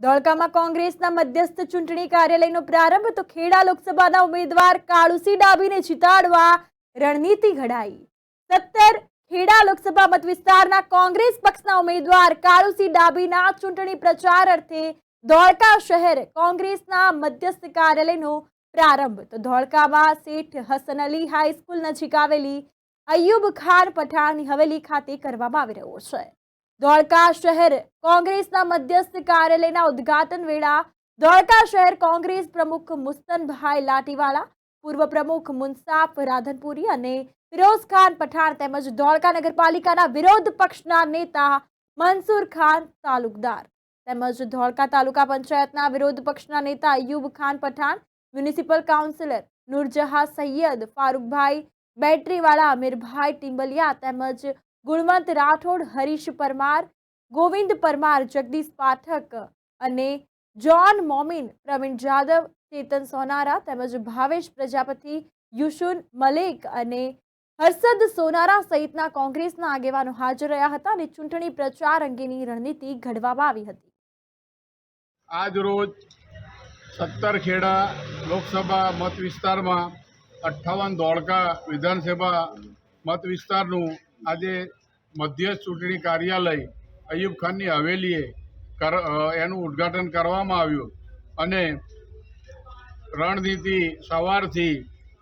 ધોળકામાં કોંગ્રેસના મધ્યસ્થ ચૂંટણી કાર્યાલયનો પ્રારંભ તો ખેડા લોકસભાના ઉમેદવાર કાળુસી ડાબીને જીતાડવા રણનીતિ ઘડાઈ. સત્તર ખેડા લોકસભા મત વિસ્તારના કોંગ્રેસ પક્ષના ઉમેદવાર કાળુસી ડાબીના ચૂંટણી પ્રચાર અર્થે ધોળકા શહેર કોંગ્રેસના મધ્યસ્થ કાર્યાલયનો પ્રારંભ. તો ધોળકામાં શેઠ હસન અલી હાઈસ્કૂલ નજીક આવેલી અયુબ ખાન પઠાણની હવેલી ખાતે કરવામાં આવી રહ્યો છે. ધોળકા શહેર કોંગ્રેસના મધ્યસ્થ કાર્યાલયના ઉદ્ઘાટન વેળા ધોળકા શહેર કોંગ્રેસ પ્રમુખ મુસ્તનભાઈ લાટીવાલા, પૂર્વ પ્રમુખ મુન્સાફ રાધનપુરી અને ફિરોઝ ખાન પઠાણ તેમજ ધોળકા નગરપાલિકાના વિરોધ પક્ષના નેતા મનસુર ખાન તાલુકદાર તેમજ ધોળકા તાલુકા પંચાયતના વિરોધ પક્ષના નેતા અયુબ ખાન પઠાણ, મ્યુનિસિપલ કાઉન્સિલર નૂરજહાં સૈયદ, ફારૂકભાઈ બેટરીવાળા અમીરભાઈ ટિંબલિયા તેમજ ગુણવંત રાઠોડ, હરીશ પરમાર, ગોવિંદ પરમાર, જગદીશ પાઠક અને જોન મોમિન, પ્રવીણ જાદવ, ચેતન સોનારા તેમજ ભાવેશ પ્રજાપતિ, યુશુન મલેક અને હર્ષદ સોનારા સહિતના કોંગ્રેસના આગેવાનો હાજર રહ્યા હતા અને ચૂંટણી પ્રચાર અંગેની રણનીતિ ઘડવામાં આવી હતી. આજ રોજ સત્તર ખેડા લોકસભા મત વિસ્તારમાં અઠ્ઠાવન ધોળકા વિધાનસભા મત વિસ્તારનું આજે મધ્યસ્થ ચૂંટણી કાર્યાલય અયુબ ખાનની હવેલીએ કર એનું ઉદ્ઘાટન કરવામાં આવ્યું અને રણનીતિ સવારથી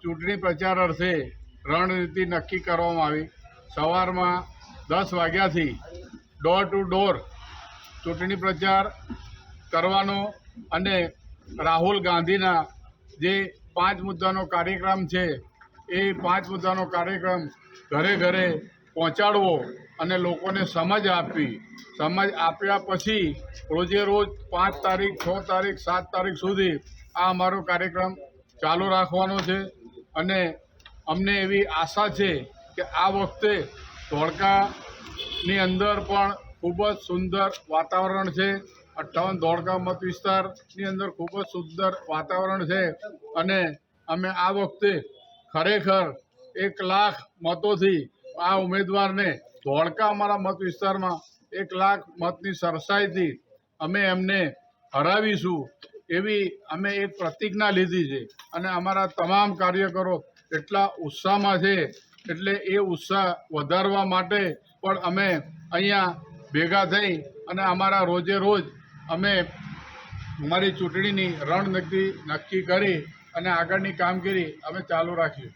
ચૂંટણી પ્રચાર અર્થે રણનીતિ નક્કી કરવામાં આવી. સવારમાં દસ વાગ્યાથી ડોર ટુ ડોર ચૂંટણી પ્રચાર કરવાનો અને રાહુલ ગાંધીના જે પાંચ મુદ્દાનો કાર્યક્રમ છે, એ પાંચ મુદ્દાનો કાર્યક્રમ ઘરે ઘરે પહોંચાડવો અને લોકોને સમજ આપવી. સમજ આપ્યા પછી રોજે રોજ પાંચ તારીખ, છ તારીખ, સાત તારીખ સુધી આ અમારો કાર્યક્રમ ચાલુ રાખવાનો છે. અને અમને એવી આશા છે કે આ વખતે ધોળકાની અંદર પણ ખૂબ જ સુંદર વાતાવરણ છે. અઠ્ઠાવન ધોળકા મત વિસ્તારની અંદર ખૂબ જ સુંદર વાતાવરણ છે. અને અમે આ વખતે ખરેખર એક લાખ મતોથી આ ઉમેદવારને ધોળકા અમારા મત વિસ્તારમાં એક લાખ મતની સરસાઈથી અમે એમને હરાવીશું એવી અમે એક પ્રતિજ્ઞા લીધી છે. અને અમારા તમામ કાર્યકરો એટલા ઉત્સાહમાં છે એટલે એ ઉત્સાહ વધારવા માટે પણ અમે અહીંયા ભેગા થઈ અને અમારા રોજે રોજ અમે અમારી ચૂંટણીની રણનીતિ નક્કી કરી અને આગળની કામગીરી અમે ચાલુ રાખી